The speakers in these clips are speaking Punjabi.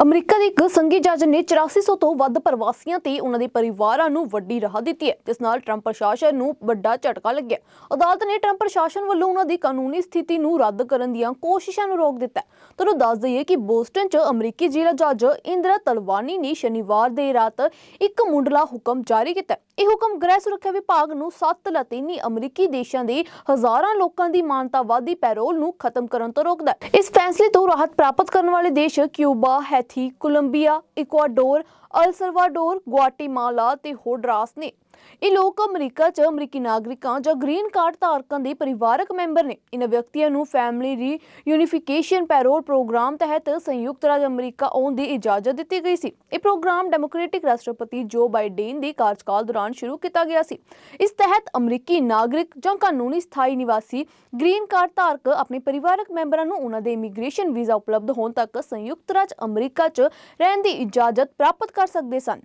ਅਮਰੀਕਾ ਦੇ ਇੱਕ ਸੰਘੀ ਜੱਜ ਨੇ 8400 ਤੋਂ ਵੱਧ ਪ੍ਰਵਾਸੀਆਂ ਤੇ ਉਹਨਾਂ ਦੇ ਪਰਿਵਾਰਾਂ ਨੂੰ ਵੱਡੀ ਰਾਹਤ ਦਿੱਤੀ ਹੈ, ਜਿਸ ਨਾਲ ਟਰੰਪ ਪ੍ਰਸ਼ਾਸਨ ਨੂੰ ਵੱਡਾ ਝਟਕਾ ਲੱਗਿਆ ਅਦਾਲਤ ਨੇ ਟਰੰਪ ਪ੍ਰਸ਼ਾਸਨ ਵੱਲੋਂ ਉਹਨਾਂ ਦੀ ਕਾਨੂੰਨੀ ਸਥਿਤੀ ਨੂੰ ਰੱਦ ਕਰਨ ਦੀਆਂ ਕੋਸ਼ਿਸ਼ਾਂ ਨੂੰ ਰੋਕ ਦਿੱਤਾ ਤੁਹਾਨੂੰ ਦੱਸ ਦਈਏ ਕਿ ਬੋਸਟਨ 'ਚ ਅਮਰੀਕੀ ਜ਼ਿਲ੍ਹਾ ਜੱਜ ਇੰਦਰਾ ਤਲਵਾਨੀ ਨੇ ਸ਼ਨੀਵਾਰ ਦੇ ਰਾਤ ਇੱਕ ਮੁੰਡਲਾ ਹੁਕਮ ਜਾਰੀ ਕੀਤਾ ਇਹ ਹੁਕਮ ਗ੍ਰਹਿ ਸੁਰੱਖਿਆ ਵਿਭਾਗ ਨੂੰ ਸੱਤ ਲਾਤੀਨੀ ਅਮਰੀਕੀ ਦੇਸ਼ਾਂ ਦੇ ਹਜ਼ਾਰਾਂ ਲੋਕਾਂ ਦੀ ਮਾਨਤਾਵਾਦੀ ਪੈਰੋਲ ਨੂੰ ਖਤਮ ਕਰਨ ਤੋਂ ਰੋਕਦਾ ਹੈ। ਇਸ ਫੈਸਲੇ ਤੋਂ ਰਾਹਤ ਪ੍ਰਾਪਤ ਕਰਨ ਵਾਲੇ ਦੇਸ਼ Cuba, Haiti, Colombia, Ecuador, El Salvador, Guatemala ਤੇ ਹੋਡਰਾਸ ਨੇ ਇਹ ਲੋਕ ਅਮਰੀਕਾ 'ਚ ਅਮਰੀਕੀ ਨਾਗਰਿਕਾਂ ਜਾਂ ਗ੍ਰੀਨ ਕਾਰਡ ਧਾਰਕਾਂ ਦੇ ਪਰਿਵਾਰਕ ਮੈਂਬਰ ਨੇ। ਇਹਨਾਂ ਵਿਅਕਤੀਆਂ ਨੂੰ ਫੈਮਿਲੀ ਰੀ ਯੂਨੀਫਿਕੇਸ਼ਨ ਪੈਰੋਲ ਪ੍ਰੋਗਰਾਮ ਤਹਿਤ ਸੰਯੁਕਤ ਰਾਜ ਅਮਰੀਕਾ ਆਉਣ ਦੀ ਇਜਾਜ਼ਤ ਦਿੱਤੀ ਗਈ ਸੀ। ਇਹ ਪ੍ਰੋਗਰਾਮ ਡੈਮੋਕ੍ਰੈਟਿਕ ਰਾਸ਼ਟਰਪਤੀ ਜੋ ਬਾਈਡਨ ਦੀ ਕਾਰਜਕਾਲ ਦੌਰਾਨ ਸ਼ੁਰੂ ਕੀਤਾ ਗਿਆ ਸੀ। ਇਸ ਤਹਿਤ ਅਮਰੀਕੀ ਨਾਗਰਿਕ ਜਾਂ ਕਾਨੂੰਨੀ ਸਥਾਈ ਨਿਵਾਸੀ ਗ੍ਰੀਨ ਕਾਰਡ ਧਾਰਕ ਆਪਣੇ ਪਰਿਵਾਰਕ ਮੈਂਬਰਾਂ ਨੂੰ ਉਹਨਾਂ ਦੇ ਇਮੀਗ੍ਰੇਸ਼ਨ ਵੀਜ਼ਾ ਉਪਲਬਧ ਹੋਣ ਤੱਕ ਸੰਯੁਕਤ ਰਾਜ ਅਮਰੀਕਾ 'ਚ ਰਹਿਣ ਦੀ ਇਜਾਜ਼ਤ ਪ੍ਰਾਪਤ ਕਰ ਸਕਦੇ ਸਨ।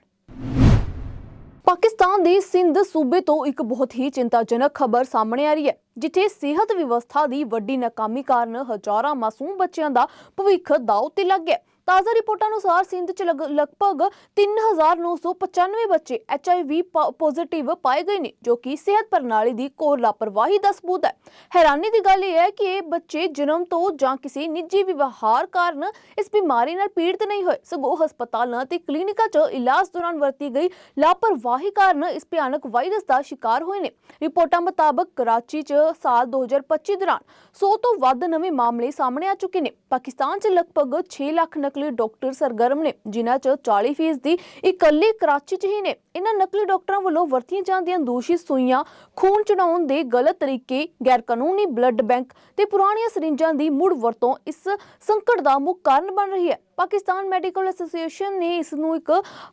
ਪਾਕਿਸਤਾਨ ਦੇ ਸਿੰਧ ਸੂਬੇ ਤੋਂ ਇੱਕ ਬਹੁਤ ਹੀ ਚਿੰਤਾਜਨਕ ਖਬਰ ਸਾਹਮਣੇ ਆ ਰਹੀ ਹੈ, ਜਿੱਥੇ ਸਿਹਤ ਵਿਵਸਥਾ ਦੀ ਵੱਡੀ ਨਾਕਾਮੀ ਕਾਰਨ ਹਜ਼ਾਰਾਂ ਮਾਸੂਮ ਬੱਚਿਆਂ ਦਾ ਭਵਿੱਖ ਦਾਅ ਤੇ ਲੱਗ ਗਿਆ। ਤਾਜ਼ਾ ਰਿਪੋਰਟਾਂ ਅਨੁਸਾਰ ਸਿੰਧ 'ਚ ਲਗਭਗ 3995 ਬੱਚੇ ਐਚਆਈਵੀ ਪੋਜ਼ਿਟਿਵ ਪਾਏ ਗਏ ਨੇ, ਜੋ ਕਿ ਸਿਹਤ ਪ੍ਰਣਾਲੀ ਦੀ ਕੋਰ ਲਾਪਰਵਾਹੀ ਦਾ ਸਬੂਤ ਹੈ। ਹੈਰਾਨੀ ਦੀ ਗੱਲ ਇਹ ਹੈ ਕਿ ਇਹ ਬੱਚੇ ਜਨਮ ਤੋਂ ਜਾਂ ਕਿਸੇ ਨਿੱਜੀ ਵਿਵਹਾਰ ਕਾਰਨ ਇਸ ਬਿਮਾਰੀ ਨਾਲ ਪੀੜਤ ਨਹੀਂ ਹੋਏ। ਸਗੋਂ ਹਸਪਤਾਲਾਂ ਤੇ ਕਲੀਨਿਕਾਂ 'ਚ ਇਲਾਜ ਦੌਰਾਨ ਵਰਤੀ ਗਈ ਲਾਪਰਵਾਹੀ ਕਾਰਨ ਇਸ ਭਿਆਨਕ ਵਾਇਰਸ ਦਾ ਸ਼ਿਕਾਰ ਹੋਏ ਨੇ। ਰਿਪੋਰਟਾਂ ਮੁਤਾਬਕ ਕਰਾਚੀ 'ਚ ਸਾਲ 2025 ਦੌਰਾਨ 100 ਤੋਂ ਵੱਧ ਨਵੇਂ ਮਾਮਲੇ ਸਾਹਮਣੇ ਆ ਚੁੱਕੇ ਨੇ। ਪਾਕਿਸਤਾਨ 'ਚ ਲਗਭਗ 6 ਲੱਖ ਨਕਲੀ ਡਾਕਟਰ ਸਰਗਰਮ ਨੇ, ਜਿਨ੍ਹਾਂ 'ਚ 40% ਦੀ ਇਕੱਲੀ ਕਰਾਚੀ 'ਚ ਹੀ ਨੇ। ਇਹਨਾਂ ਨਕਲੀ ਡਾਕਟਰਾਂ ਵੱਲੋਂ ਵਰਤੀਆਂ ਜਾਂਦੀਆਂ ਦੋਸ਼ੀ ਸੂਈਆਂ, ਖੂਨ ਚੜਾਉਣ ਦੇ ਗਲਤ ਤਰੀਕੇ, ਗੈਰਕਾਨੂੰਨੀ ਬਲੱਡ ਬੈਂਕ ਤੇ ਪੁਰਾਣੀਆਂ ਸਰਿੰਜਾਂ ਦੀ ਮੁੜ ਵਰਤੋਂ ਇਸ ਸੰਕਟ ਦਾ ਮੁੱਖ ਕਾਰਨ ਬਣ ਰਹੀ ਹੈ। ਪਾਕਿਸਤਾਨ ਮੈਡੀਕਲ ਐਸੋਸੀਏਸ਼ਨ ਨੇ ਇਸ ਨੂੰ ਇੱਕ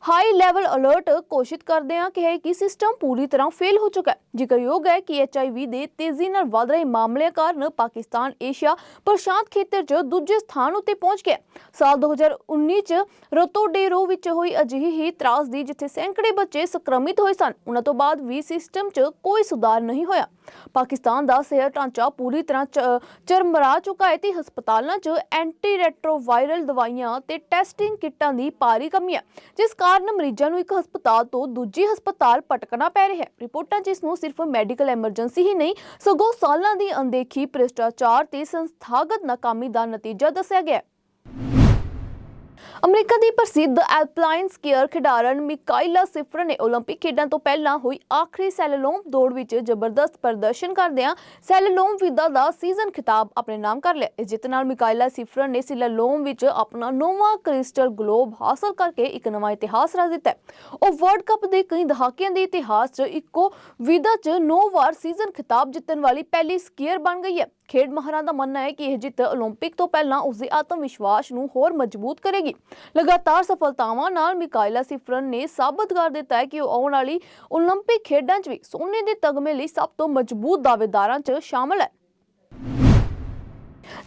ਹਾਈ ਲੈਵਲ ਅਲਰਟ ਘੋਸ਼ਿਤ ਕਰਦਿਆਂ ਕਿਹਾ ਕਿ ਸਿਸਟਮ ਪੂਰੀ ਤਰ੍ਹਾਂ ਫੇਲ ਹੋ ਚੁੱਕਾ ਹੈ। ਜ਼ਿਕਰਯੋਗ ਹੈ ਕਿ ਐਚਆਈਵੀ ਦੇ ਤੇਜ਼ੀ ਨਾਲ ਵਧ ਰਹੇ ਮਾਮਲਿਆਂ ਕਾਰਨ ਪਾਕਿਸਤਾਨ ਏਸ਼ੀਆ ਪ੍ਰਸ਼ਾਂਤ ਖੇਤਰ 'ਚ ਦੂਜੇ ਸਥਾਨ ਉੱਤੇ ਪਹੁੰਚ ਗਿਆ ਸਾਲ 2019 'ਚ ਰਤੋਡੇਰੋ ਵਿੱਚ ਹੋਈ ਅਜਿਹੀ ਹੀ ਤਰਾਸ ਦੀ ਜਿੱਥੇ ਸੈਂਕੜੇ ਬੱਚੇ ਸੰਕਰਮਿਤ ਹੋਏ ਸਨ, ਉਹਨਾਂ ਤੋਂ ਬਾਅਦ ਵੀ ਸਿਸਟਮ 'ਚ ਕੋਈ ਸੁਧਾਰ ਨਹੀਂ ਹੋਇਆ। ਪਾਕਿਸਤਾਨ ਦਾ ਸਿਹਤ ਢਾਂਚਾ ਪੂਰੀ ਤਰ੍ਹਾਂ ਚ- ਚਰਮਰਾ ਚੁੱਕਾ ਹੈ ਤੇ ਹਸਪਤਾਲਾਂ 'ਚ ਐਂਟੀ ਰੈਟਰੋਵਾਇਰਲ ਦਵਾਈਆਂ ਤੇ ਟੈਸਟਿੰਗ ਕਿੱਟਾਂ ਦੀ ਭਾਰੀ ਕਮੀ ਹੈ ਜਿਸ ਕਾਰਨ ਮਰੀਜ਼ਾਂ ਨੂੰ ਇੱਕ ਹਸਪਤਾਲ ਤੋਂ ਦੂਜੀ ਹਸਪਤਾਲ ਭਟਕਣਾ ਪੈ ਰਿਹਾ ਹੈ। ਰਿਪੋਰਟਾਂ ਜਿਸ ਨੂੰ ਸਿਰਫ ਮੈਡੀਕਲ ਐਮਰਜੈਂਸੀ ਹੀ ਨਹੀਂ, ਸਗੋਂ ਸਾਲਾਂ ਦੀ ਅਣਦੇਖੀ ਭ੍ਰਿਸ਼ਟਾਚਾਰ ਤੇ ਸੰਸਥਾਗਤ ਨਾਕਾਮੀ ਦਾ ਨਤੀਜਾ ਦੱਸਿਆ ਗਿਆ ਹੈ। ਅਮਰੀਕਾ ਦੀ ਪ੍ਰਸਿੱਧ ਐਲਪਲਾਈਨ ਸਕੀਅਰ ਖਿਡਾਰਨ ਮਿਕਾਇਲਾ ਸਿਫਰ ਨੇ 올림픽 ਖੇਡਾਂ ਤੋਂ ਪਹਿਲਾਂ ਹੋਈ ਆਖਰੀ ਸੈਲਲੋਮ ਦੌੜ ਵਿੱਚ ਜ਼ਬਰਦਸਤ ਪ੍ਰਦਰਸ਼ਨ ਕਰਦਿਆਂ ਸੈਲਲੋਮ ਵਿਦਾ ਦਾ ਸੀਜ਼ਨ ਖਿਤਾਬ ਆਪਣੇ ਨਾਮ ਕਰ ਲਿਆ ਇਸ ਜਿੱਤ ਨਾਲ ਮਿਕਾਇਲਾ ਸਿਫਰ ਨੇ ਸੈਲਲੋਮ ਵਿੱਚ ਆਪਣਾ ਨੌਵਾਂ ਕ੍ਰਿਸਟਲ ਗਲੋਬ ਹਾਸਲ ਕਰਕੇ ਇੱਕ ਨਵਾਂ ਇਤਿਹਾਸ ਰਚ ਦਿੱਤਾ ਹੈ। ਉਹ ਵਰਲਡ ਕੱਪ ਦੇ ਕਈ ਦਹਾਕਿਆਂ ਦੇ ਇਤਿਹਾਸ 'ਚ ਇੱਕੋ ਵਿਦਾ 'ਚ 9 ਵਾਰ ਸੀਜ਼ਨ ਖਿਤਾਬ ਜਿੱਤਣ ਵਾਲੀ ਪਹਿਲੀ ਸਕੀਅਰ ਬਣ ਗਈ ਹੈ ਖੇਡ ਮਾਹਰਾਂ ਦਾ ਮੰਨਣਾ ਹੈ ਕਿ ਇਹ ਜਿੱਤ 올림픽 ਤੋਂ ਪਹਿਲਾਂ ਉਸ ਦੇ ਆਤਮ ਵਿਸ਼ਵਾਸ ਨੂੰ ਹੋਰ ਮਜ਼ਬੂਤ ਕਰੇਗੀ ਲਗਾਤਾਰ ਸਫਲਤਾਵਾਂ ਨਾਲ ਮਿਕਾਇਲਾ ਸਿਫਰਨ ਨੇ ਸਾਬਤ ਕਰ ਦਿੱਤਾ ਹੈ ਕਿ ਉਹ ਆਉਣ ਵਾਲੀ 올림픽 ਖੇਡਾਂ 'ਚ ਵੀ ਸੋਨੇ ਦੇ ਤਗਮੇ ਲਈ ਸਭ ਤੋਂ ਮਜ਼ਬੂਤ ਦਾਅਵੇਦਾਰਾਂ 'ਚ ਸ਼ਾਮਲ ਹੈ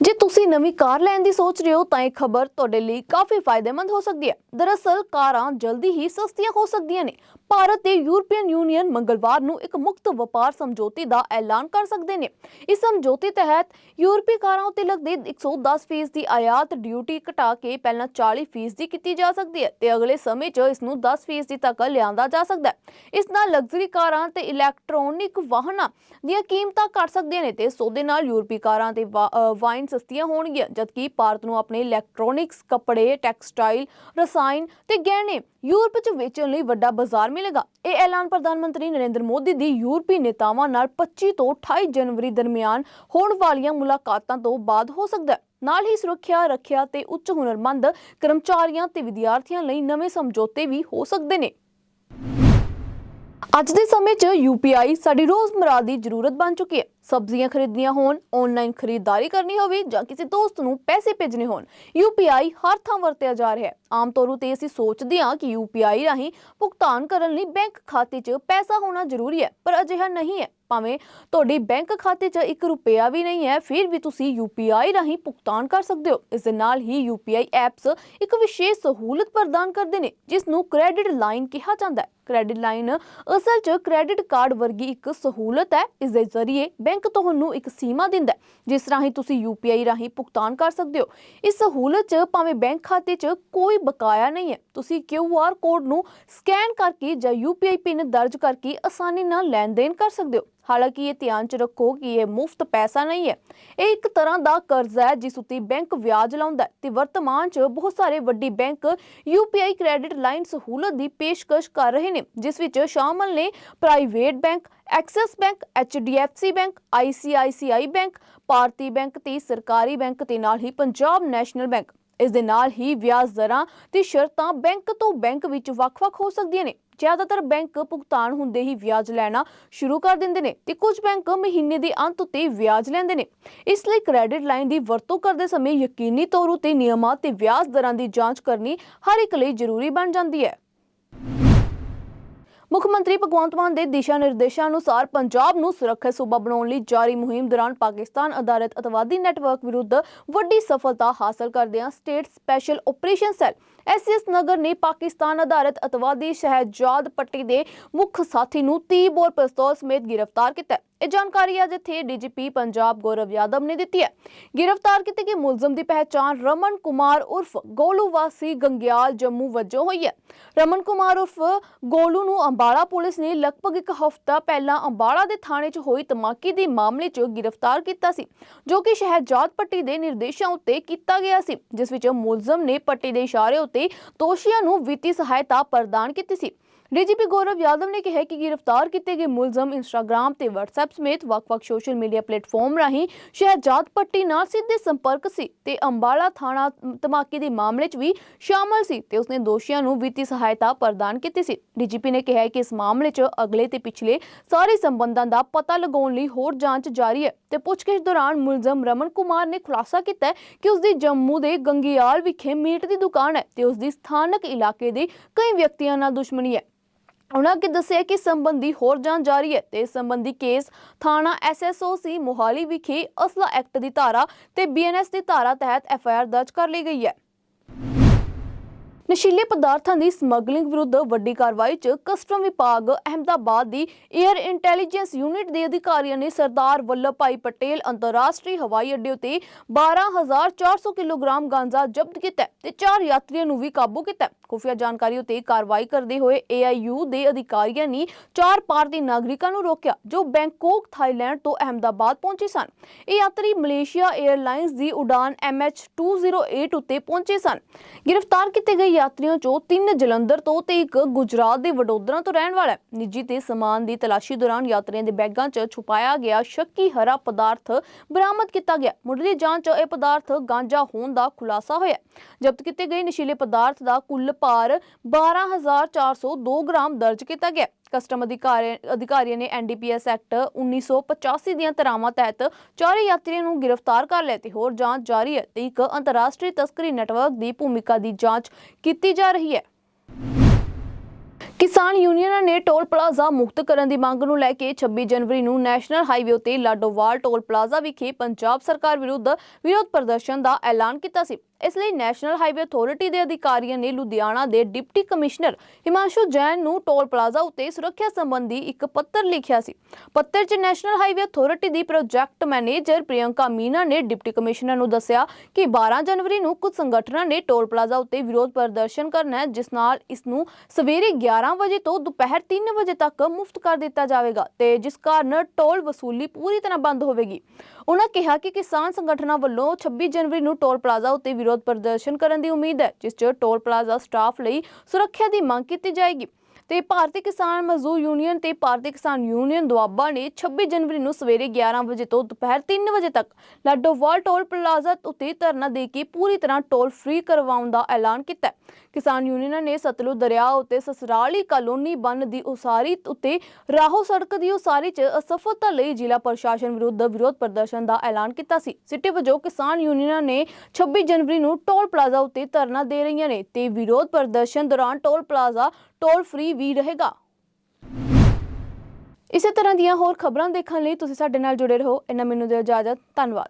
ਜੇ ਤੁਸੀਂ ਨਵੀਂ ਕਾਰ ਲੈਣ ਦੀ ਸੋਚ ਰਹੇ ਹੋ ਤਾਂ ਇਹ ਖਬਰ ਤੁਹਾਡੇ ਲਈ ਕਾਫੀ ਫਾਇਦੇਮੰਦ ਹੋ ਸਕਦੀ ਹੈ ਦਰਅਸਲ ਕਾਰਾਂ ਜਲਦੀ ਹੀ ਸਸਤੀਆਂ ਹੋ ਸਕਦੀਆਂ ਨੇ ਭਾਰਤ ਤੇ ਯੂਰਪੀਅਨ ਯੂਨੀਅਨ ਮੰਗਲਵਾਰ ਨੂੰ ਇੱਕ ਮੁਕਤ ਵਪਾਰ ਸਮਝੌਤੇ ਦਾ ਐਲਾਨ ਕਰ ਸਕਦੇ ਨੇ। ਇਸ ਸਮਝੌਤੇ ਤਹਿਤ ਯੂਰਪੀ ਕਾਰਾਂ ਉੱਤੇ ਲੱਗਦੇ 110% ਦੀ ਆਯਾਤ ਡਿਊਟੀ ਘਟਾ ਕੇ ਪਹਿਲਾਂ 40% ਦੀ ਕੀਤੀ ਜਾ ਸਕਦੀ ਹੈ ਤੇ ਅਗਲੇ ਸਮੇਂ 'ਚ ਇਸ ਨੂੰ 10% ਤੱਕ ਲਿਆਂਦਾ ਜਾ ਸਕਦਾ ਹੈ। ਇਸ ਨਾਲ ਲਗਜ਼ਰੀ ਕਾਰਾਂ ਤੇ ਇਲੈਕਟ੍ਰੋਨਿਕ ਵਾਹਨਾਂ ਦੀਆਂ ਕੀਮਤਾਂ ਘਟ ਸਕਦੀਆਂ ਨੇ ਤੇ ਸੌਦੇ ਨਾਲ ਯੂਰਪੀ ਕਾਰਾਂ ਤੇ ਵਾ- ਵਾਈਨ ਸਸਤੀਆਂ ਹੋਣਗੀਆਂ, ਜਦਕਿ ਭਾਰਤ ਨੂੰ ਆਪਣੇ ਇਲੈਕਟ੍ਰੋਨਿਕਸ, ਕੱਪੜੇ, ਟੈਕਸਟਾਈਲ, ਰਸਾਇਣ ਤੇ ਗਹਿਣੇ ਯੂਰਪ 'ਚ ਵੇਚਣ ਲਈ ਵੱਡਾ ਬਾਜ਼ਾਰ ਮਿਲੇਗਾ। ਇਹ ਐਲਾਨ ਪ੍ਰਧਾਨ ਮੰਤਰੀ ਨਰਿੰਦਰ ਮੋਦੀ ਦੀ ਯੂਰਪੀ ਨੇਤਾਵਾਂ ਨਾਲ 25 ਤੋਂ 28 ਜਨਵਰੀ ਦਰਮਿਆਨ ਹੋਣ ਵਾਲੀਆਂ ਮੁਲਾਕਾਤਾਂ ਤੋਂ ਬਾਅਦ ਹੋ ਸਕਦਾ ਹੈ। ਨਾਲ ਹੀ ਸੁਰੱਖਿਆ, ਰੱਖਿਆ ਤੇ ਉੱਚ ਹੁਨਰਮੰਦ ਕਰਮਚਾਰੀਆਂ ਤੇ ਵਿਦਿਆਰਥੀਆਂ ਲਈ ਨਵੇਂ ਸਮਝੌਤੇ ਵੀ ਹੋ ਸਕਦੇ ਨੇ। ਅੱਜ ਦੇ ਸਮੇਂ 'ਚ UPI ਸਾਡੀ ਰੋਜ਼ਮਰਰਾ ਦੀ ਜ਼ਰੂਰਤ ਬਣ ਚੁੱਕੀ ਹੈ। ਸਬਜ਼ੀਆਂ ਖਰੀਦਣੀਆਂ ਹੋਣ ਆਨਲਾਈਨ ਖਰੀਦਦਾਰੀ ਕਰਨੀ ਹੋਵੇ ਜਾਂ ਕਿਸੇ ਦੋਸਤ ਨੂੰ ਪੈਸੇ ਭੇਜਣੇ ਹੋਣ, UPI ਹਰ ਥਾਂ ਵਰਤਿਆ ਜਾ ਰਿਹਾ ਹੈ। ਆਮ ਤੌਰ ਉਤੇ ਅਸੀਂ ਸੋਚਦੇ ਹਾਂ ਕਿ UPI ਰਾਹੀਂ ਭੁਗਤਾਨ ਕਰਨ ਲਈ ਬੈਂਕ ਖਾਤੇ 'ਚ ਪੈਸਾ ਹੋਣਾ ਜ਼ਰੂਰੀ ਹੈ, ਪਰ ਅਜਿਹਾ ਨਹੀਂ ਹੈ। ਭਾਵੇਂ ਤੁਹਾਡੀ ਬੈਂਕ ਖਾਤੇ 'ਚ 1 ਰੁਪਿਆ ਵੀ ਨਹੀਂ ਹੈ, ਫਿਰ ਵੀ ਤੁਸੀਂ UPI ਰਾਹੀਂ ਭੁਗਤਾਨ ਕਰ ਸਕਦੇ ਹੋ। ਇਸ ਦੇ ਨਾਲ ਹੀ UPI ਐਪਸ ਇੱਕ ਵਿਸ਼ੇਸ਼ ਸਹੂਲਤ ਪ੍ਰਦਾਨ ਕਰਦੇ ਨੇ ਜਿਸ ਨੂੰ ਕ੍ਰੈਡਿਟ ਲਾਈਨ ਕਿਹਾ ਜਾਂਦਾ ਹੈ। ਕ੍ਰੈਡਿਟ ਲਾਈਨ ਅਸਲ 'ਚ ਕ੍ਰੈਡਿਟ ਕਾਰਡ ਵਰਗੀ ਇੱਕ ਸਹੂਲਤ ਹੈ, ਇਸ ਦੇ ਜ਼ਰੀਏ ਬੈਂਕ ਤੁਹਾਨੂੰ ਇੱਕ ਸੀਮਾ ਦਿੰਦਾ ਹੈ, ਜਿਸ ਰਾਹੀਂ ਤੁਸੀਂ UPI ਰਾਹੀਂ ਭੁਗਤਾਨ ਕਰ ਸਕਦੇ ਹੋ। ਇਸ ਸਹੂਲਤ 'ਚ ਭਾਵੇਂ ਬੈਂਕ ਖਾਤੇ 'ਚ ਕੋਈ ਬਕਾਇਆ ਨਹੀਂ ਹੈ। ਤੁਸੀਂ QR ਕੋਡ ਨੂੰ ਸਕੈਨ ਕਰਕੇ ਜਾਂ UPI ਪਿਨ ਦਰਜ ਕਰਕੇ ਆਸਾਨੀ ਨਾਲ ਲੈਣ ਦੇਣ ਕਰ ਸਕਦੇ ਹੋ। ਹਾਲਾਂਕਿ ਇਹ ਧਿਆਨ 'ਚ ਰੱਖੋ ਕਿ ਇਹ ਮੁਫਤ ਪੈਸਾ ਨਹੀਂ ਹੈ। ਇਹ ਇੱਕ ਤਰ੍ਹਾਂ ਦਾ ਕਰਜ਼ਾ ਹੈ, ਜਿਸ ਉੱਤੇ ਬੈਂਕ ਵਿਆਜ ਲਾਉਂਦਾ ਹੈ ਤੇ ਵਰਤਮਾਨ 'ਚ ਬਹੁਤ ਸਾਰੇ ਵੱਡੀ ਬੈਂਕ UPI ਕ੍ਰੈਡਿਟ ਲਾਈਨ ਸਹੂਲਤ ਦੀ ਪੇਸ਼ਕਸ਼ ਕਰ ਰਹੇ ਨੇ, ਜਿਸ ਵਿੱਚ ਸ਼ਾਮਲ ਨੇ private bank, Axis bank HDFC bank ICICI bank, ਭਾਰਤੀ ਬੈਂਕ ਤੇ ਸਰਕਾਰੀ ਬੈਂਕ ਤੇ ਨਾਲ ਹੀ ਪੰਜਾਬ ਨੈਸ਼ਨਲ ਬੈਂਕ। ਇਸ ਦੇ ਨਾਲ ਹੀ ਵਿਆਜ ਦਰਾਂ ਤੇ ਸ਼ਰਤਾਂ ਬੈਂਕ ਤੋਂ ਬੈਂਕ ਵਿੱਚ ਵੱਖ-ਵੱਖ ਹੋ ਸਕਦੀਆਂ ਨੇ। ਜ਼ਿਆਦਾਤਰ ਬੈਂਕ ਭੁਗਤਾਨ ਹੁੰਦੇ ਹੀ ਵਿਆਜ ਲੈਣਾ ਸ਼ੁਰੂ ਕਰ ਦਿੰਦੇ ਨੇ ਤੇ ਕੁਝ ਬੈਂਕ ਮਹੀਨੇ ਦੇ ਅੰਤ ਉੱਤੇ ਵਿਆਜ ਲੈਂਦੇ ਨੇ। ਇਸ ਲਈ ਕ੍ਰੈਡਿਟ ਲਾਈਨ ਦੀ ਵਰਤੋਂ ਕਰਦੇ ਸਮੇਂ ਯਕੀਨੀ ਤੌਰ ਉਤੇ ਨਿਯਮਾਂ ਤੇ ਵਿਆਜ ਦਰਾਂ ਦੀ ਜਾਂਚ ਕਰਨੀ ਹਰ ਇੱਕ ਲਈ ਜ਼ਰੂਰੀ ਬਣ ਜਾਂਦੀ ਹੈ। ਮੁੱਖ ਮੰਤਰੀ ਭਗਵੰਤ ਮਾਨ ਦੇ ਦਿਸ਼ਾ ਨਿਰਦੇਸ਼ਾਂ ਅਨੁਸਾਰ ਪੰਜਾਬ ਨੂੰ ਸੁਰੱਖਿਅਤ ਸੂਬਾ ਬਣਾਉਣ ਲਈ ਜਾਰੀ ਮੁਹਿੰਮ ਦੌਰਾਨ ਪਾਕਿਸਤਾਨ ਅਧਾਰਿਤ ਅਤਵਾਦੀ ਨੈਟਵਰਕ ਵਿਰੁੱਧ ਵੱਡੀ ਸਫਲਤਾ ਹਾਸਲ ਕਰਦਿਆਂ state special operation cell SS Nagar ਨੇ ਪਾਕਿਸਤਾਨ ਅਧਾਰਿਤ ਅਤਵਾਦੀ ਸ਼ਹਿਜਾਦ ਪੱਟੀ ਦੇ ਮੁੱਖ ਸਾਥੀ ਨੂੰ 30 ਬੋਰ ਪਿਸਤੌਲ ਸਮੇਤ ਗ੍ਰਿਫਤਾਰ ਕੀਤਾ ਇਹ ਜਾਣਕਾਰੀ ਅੱਜ ਇੱਥੇ ਡੀਜੀਪੀ ਪੰਜਾਬ ਗੌਰਵ ਯਾਦਵ ਨੇ ਦਿੱਤੀ ਹੈ। ਗ੍ਰਿਫਤਾਰ ਕੀਤੇ ਗਏ ਮੁਲਜ਼ਮ ਦੀ ਪਹਿਚਾਣ ਰਮਨ ਕੁਮਾਰ ਉਰਫ ਗੋਲੂ ਵਾਸੀ ਗੰਗਿਆਲ ਜੰਮੂ ਵਜੋਂ ਹੋਈ ਹੈ। ਰਮਨ ਕੁਮਾਰ ਉਰਫ ਗੋਲੂ ਨੂੰ ਅੰਬਾਲਾ ਪੁਲਿਸ ਨੇ ਲਗਭਗ ਇੱਕ ਹਫ਼ਤਾ ਪਹਿਲਾਂ ਅੰਬਾਲਾ ਦੇ ਥਾਣੇ 'ਚ ਹੋਈ ਧਮਾਕੇ ਦੇ ਮਾਮਲੇ 'ਚ ਗ੍ਰਿਫਤਾਰ ਕੀਤਾ ਸੀ, ਜੋ ਕਿ ਸ਼ਹਿਜਾਦ ਪੱਟੀ ਦੇ ਨਿਰਦੇਸ਼ਾਂ ਉੱਤੇ ਕੀਤਾ ਗਿਆ ਸੀ, ਜਿਸ ਵਿੱਚ ਮੁਲਜ਼ਮ ਨੇ ਪੱਟੀ ਦੇ ਇਸ਼ਾਰੇ ਉੱਤੇ ਦੋਸ਼ੀਆਂ ਨੂੰ ਵਿੱਤੀ ਸਹਾਇਤਾ ਪ੍ਰਦਾਨ ਕੀਤੀ ਸੀ। ਡੀਜੀਪੀ ਗੌਰਵ ਯਾਦਵ ਨੇ ਕਿਹਾ ਕਿ ਗ੍ਰਿਫਤਾਰ ਕੀਤੇ ਗਏ ਮੁਲਜ਼ਮ ਇੰਸਟਾਗ੍ਰam ਤੇ WhatsApp ਸਮੇਤ ਵੱਖ-ਵੱਖ ਸੋਸ਼ਲ ਮੀਡੀਆ ਪਲੇਟਫਾਰਮ ਰਾਹੀਂ ਸ਼ਹਿਜਾਦ ਪੱਟੀ ਨਾਲ ਸਿੱਧੇ ਸੰਪਰਕ ਸੀ ਤੇ ਅੰਬਾਲਾ ਥਾਣਾ ਧਮਾਕੇ ਦੇ ਮਾਮਲੇ 'ਚ ਵੀ ਸ਼ਾਮਲ ਸੀ ਤੇ ਉਸਨੇ ਦੋਸ਼ੀਆਂ ਨੂੰ ਵਿੱਤੀ ਸਹਾਇਤਾ ਪ੍ਰਦਾਨ ਕੀਤੀ ਸੀ। ਡੀਜੀਪੀ ਨੇ ਕਿਹਾ ਕਿ ਇਸ ਮਾਮਲੇ 'ਚ ਅਗਲੇ ਤੇ ਪਿਛਲੇ ਸਾਰੇ ਸੰਬੰਧਾਂ ਦਾ ਪਤਾ ਲਗਾਉਣ ਲਈ ਹੋਰ ਜਾਂਚ ਜਾਰੀ ਹੈ ਤੇ ਪੁੱਛਗਿੱਛ ਦੌਰਾਨ ਮੁਲਜ਼ਮ ਰਮਨ ਕੁਮਾਰ ਨੇ ਖੁਲਾਸਾ ਕੀਤਾ ਕਿ ਉਸ ਦੀ ਜੰਮੂ ਦੇ ਗੰਗਿਆਲ ਵਿਖੇ ਮੀਟ ਦੀ ਦੁਕਾਨ ਹੈ ਤੇ ਉਸ ਦੀ ਸਥਾਨਕ ਇਲਾਕੇ ਦੇ ਕਈ ਵਿਅਕਤੀਆਂ ਨਾਲ ਦੁਸ਼ਮਣੀ ਹੈ। ਉਹਨਾਂ ਅੱਗੇ ਦੱਸਿਆ ਕਿ ਸੰਬੰਧੀ ਹੋਰ ਜਾਂਚ ਜਾਰੀ ਹੈ ਤੇ ਸੰਬੰਧੀ ਕੇਸ ਥਾਣਾ ਐਸਐਸਓ ਸੀ ਮੋਹਾਲੀ ਵਿਖੇ ਅਸਲਾ ਐਕਟ ਦੀ ਧਾਰਾ ਤੇ ਬੀਐਨਐਸ ਦੀ ਧਾਰਾ ਤਹਿਤ ਐਫਆਈਆਰ ਦਰਜ ਕਰ ਲਈ ਗਈ ਹੈ। ਨਸ਼ੀਲੇ ਪਦਾਰਥਾਂ ਦੀ ਸਮਗਲਿੰਗ ਵਿਰੁੱਧ ਵੱਡੀ ਕਾਰਵਾਈ 'ਚ ਕਸਟਮ ਵਿਭਾਗ ਅਹਿਮਦਾਬਾਦ ਦੀ 에ਅਰ ਇੰਟੈਲੀਜੈਂਸ ਯੂਨਿਟ ਦੇ ਅਧਿਕਾਰੀਆਂ ਨੇ ਸਰਦਾਰ ਵੱਲਭ ਭਾਈ ਪਟੇਲ ਅੰਤਰਰਾਸ਼ਟਰੀ ਹਵਾਈ ਅੱਡੇ ਉਤੇ 12400 ਕਿਲੋਗ੍ਰਾਮ ਗਾਂਜਾ ਜ਼ਬਤ ਕੀਤਾ ਤੇ ਚਾਰ ਯਾਤਰੀਆਂ ਨੂੰ ਵੀ ਕਾਬੂ ਕੀਤਾ। ਖੁਫੀਆ ਜਾਣਕਾਰੀ ਉਤੇ ਕਾਰਵਾਈ ਕਰਦੇ ਹੋਏ AIU ਦੇ ਅਧਿਕਾਰੀਆਂ ਨੇ ਚਾਰ ਭਾਰਤੀ ਨਾਗਰਿਕਾਂ ਨੂੰ ਰੋਕਿਆ, ਜੋ ਬੈਂਕਾਕ, ਥਾਈਲੈਂਡ ਤੋਂ ਅਹਿਮਦਾਬਾਦ ਪਹੁੰਚੇ ਸਨ। ਇਹ ਯਾਤਰੀ ਮਲੇਸ਼ੀਆ 에ਅਰਲਾਈਨਸ ਦੀ ਉਡਾਨ MH208 ਉਤੇ ਪਹੁੰਚੇ ਸਨ। ਗ੍ਰਿਫਤਾਰ ਕੀਤੇ ਗਏ ਯਾਤਰੀਆਂ ਚੋਂ ਤਿੰਨ ਜਲੰਧਰ ਤੋਂ ਤੇ ਇੱਕ ਗੁਜਰਾਤ ਦੇ ਵਡੋਦਰਾ ਤੋਂ ਰਹਿਣ ਵਾਲਾ ਨਿੱਜੀ ਤੇ ਸਮਾਨ ਦੀ ਤਲਾਸ਼ੀ ਦੌਰਾਨ ਯਾਤਰੀਆਂ ਦੇ ਬੈਗਾਂ 'ਚ ਛੁਪਾਇਆ ਗਿਆ ਸ਼ੱਕੀ ਹਰਾ ਪਦਾਰਥ ਬਰਾਮਦ ਕੀਤਾ ਗਿਆ। ਮੁੱਢਲੀ ਜਾਂਚ 'ਚ ਇਹ ਪਦਾਰਥ ਗਾਂਜਾ ਹੋਣ ਦਾ ਖੁਲਾਸਾ ਹੋਇਆ। ਜ਼ਬਤ ਕੀਤੇ ਗਏ ਨਸ਼ੀਲੇ ਪਦਾਰਥ ਦਾ ਕੁੱਲ ਭਾਰ 12402 ਗ੍ਰਾਮ ਦਰਜ ਕੀਤਾ ਗਿਆ। ਕਸਟਮ ਅਧਿਕਾਰੀ ਅਧਿਕਾਰੀਆਂ ਨੇ ਐਨਡੀਪੀਐਸ ਐਕਟ 1985 ਦੀਆਂ ਧਾਰਾਵਾਂ ਤਹਿਤ ਚਾਰੇ ਯਾਤਰੀਆਂ ਨੂੰ ਗ੍ਰਿਫਤਾਰ ਕਰ ਲਿਆ ਤੇ ਹੋਰ ਜਾਂਚ ਜਾਰੀ ਹੈ ਤੇ ਇੱਕ ਅੰਤਰਰਾਸ਼ਟਰੀ ਤਸਕਰੀ ਨੈਟਵਰਕ ਦੀ ਭੂਮਿਕਾ ਦੀ ਜਾਂਚ ਕੀਤੀ ਜਾ ਰਹੀ ਹੈ। ਕਿਸਾਨ ਯੂਨੀਅਨਾਂ ਨੇ ਟੋਲ ਪਲਾਜ਼ਾ ਮੁਕਤ ਕਰਨ ਦੀ ਮੰਗ ਨੂੰ ਲੈ ਕੇ 26 ਜਨਵਰੀ ਨੂੰ ਨੈਸ਼ਨਲ ਹਾਈਵੇ ਉਤੇ ਲਾਡੋਵਾਲ ਟੋਲ ਪਲਾਜ਼ਾ ਵਿਖੇ ਪੰਜਾਬ ਸਰਕਾਰ ਵਿਰੁੱਧ ਵਿਰੋਧ ਪ੍ਰਦਰਸ਼ਨ ਦਾ ਐਲਾਨ ਕੀਤਾ ਸੀ। ਇਸ ਲਈ ਨੈਸ਼ਨਲ ਹਾਈਵੇ ਅਥਾਰਟੀ ਦੇ ਅਧਿਕਾਰੀਆਂ ਨੇ ਲੁਧਿਆਣਾ ਦੇ ਡਿਪਟੀ ਕਮਿਸ਼ਨਰ ਹਿਮਾਂਸ਼ੂ ਜੈਨ ਨੂੰ ਟੋਲ ਪਲਾਜ਼ਾ ਉਤੇ ਸੁਰੱਖਿਆ ਸੰਬੰਧੀ ਇੱਕ ਪੱਤਰ ਲਿਖਿਆ ਸੀ। ਪੱਤਰ 'ਚ ਨੈਸ਼ਨਲ ਹਾਈਵੇ ਅਥਾਰਟੀ ਦੀ ਪ੍ਰੋਜੈਕਟ ਮੈਨੇਜਰ ਪ੍ਰਿਯੰਕਾ ਮੀਨਾ ਨੇ ਡਿਪਟੀ ਕਮਿਸ਼ਨਰ ਨੂੰ ਦੱਸਿਆ ਕਿ 12 ਜਨਵਰੀ ਨੂੰ ਕੁਝ ਸੰਗਠਨਾਂ ਨੇ ਟੋਲ ਪਲਾਜ਼ਾ ਉਤੇ ਵਿਰੋਧ ਪ੍ਰਦਰਸ਼ਨ ਕਰਨਾ ਹੈ, ਜਿਸ ਨਾਲ ਇਸ ਨੂੰ ਸਵੇਰੇ 11 ਵਜੇ ਤੋਂ ਦੁਪਹਿਰ 3 ਵਜੇ ਤੱਕ ਮੁਫਤ ਕਰ ਦਿੱਤਾ ਜਾਵੇਗਾ ਤੇ ਜਿਸ ਕਾਰਨ ਟੋਲ ਵਸੂਲੀ ਪੂਰੀ ਤਰ੍ਹਾਂ ਬੰਦ ਹੋਵੇਗੀ। ਉਹਨਾਂ ਕਿਹਾ ਕਿ ਕਿਸਾਨ ਸੰਗਠਨਾਂ ਵੱਲੋਂ 26 ਜਨਵਰੀ ਨੂੰ ਟੋਲ ਪਲਾਜ਼ਾ ਉਤੇ ਵਿਰੋਧ ਪ੍ਰਦਰਸ਼ਨ ਕਰਨ ਦੀ ਉਮੀਦ ਹੈ, ਜਿਸ 'ਚ ਟੋਲ ਪਲਾਜ਼ਾ ਸਟਾਫ ਲਈ ਸੁਰੱਖਿਆ ਦੀ ਮੰਗ ਕੀਤੀ ਜਾਏਗੀ। ਤੇ ਭਾਰਤੀ ਕਿਸਾਨ ਮਜ਼ਦੂਰ ਯੂਨੀਅਨ ਤੇ ਭਾਰਤੀ ਕਿਸਾਨ ਯੂਨੀਅਨ ਦੁਆਬਾ ਨੇ 26 ਜਨਵਰੀ ਨੂੰ ਸਵੇਰੇ 11 ਵਜੇ ਤੋਂ ਦੁਪਹਿਰ 3 ਵਜੇ ਤੱਕ ਲਾਡੋਵਾਲ ਟੋਲ ਪਲਾਜ਼ਾ ਉੱਤੇ ਧਰਨਾ ਦੇ ਕੇ ਪੂਰੀ ਤਰ੍ਹਾਂ ਟੋਲ ਫ੍ਰੀ ਕਰਵਾਉਣ ਦਾ ਐਲਾਨ ਕੀਤਾ ਕਿਸਾਨ ਯੂਨੀਅਨਾਂ ਨੇ ਸਤਲੁਜ ਦਰਿਆ ਉੱਤੇ ਸਸਰਾਲੀ ਕਾਲੋਨੀ ਬੰਨ ਦੀ ਉਸਾਰੀ ਉੱਤੇ ਰਾਹੋ ਸੜਕ ਦੀ ਉਸਾਰੀ 'ਚ ਅਸਫਲਤਾ ਲਈ ਜ਼ਿਲ੍ਹਾ ਪ੍ਰਸ਼ਾਸਨ ਵਿਰੁੱਧ ਵਿਰੋਧ ਪ੍ਰਦਰਸ਼ਨ ਦਾ ਐਲਾਨ ਕੀਤਾ ਸੀ। ਸਿੱਟੇ ਵਜੋਂ ਕਿਸਾਨ ਯੂਨੀਅਨਾਂ ਨੇ 26 ਜਨਵਰੀ ਨੂੰ ਟੋਲ ਪਲਾਜ਼ਾ ਉੱਤੇ ਧਰਨਾ ਦੇ ਰਹੀਆਂ ਨੇ ਤੇ ਵਿਰੋਧ ਪ੍ਰਦਰਸ਼ਨ ਦੌਰਾਨ ਟੋਲ ਪਲਾਜ਼ਾ ਟੋਲ ਫ੍ਰੀ ਵੀ ਰਹੇਗਾ। ਇਸੇ ਤਰ੍ਹਾਂ ਦੀਆਂ ਹੋਰ ਖਬਰਾਂ ਦੇਖਣ ਲਈ ਤੁਸੀਂ ਸਾਡੇ ਨਾਲ ਜੁੜੇ ਰਹੋ। ਇਹਨਾਂ ਮੈਨੂੰ ਦਿਓ ਇਜਾਜ਼ਤ। ਧੰਨਵਾਦ।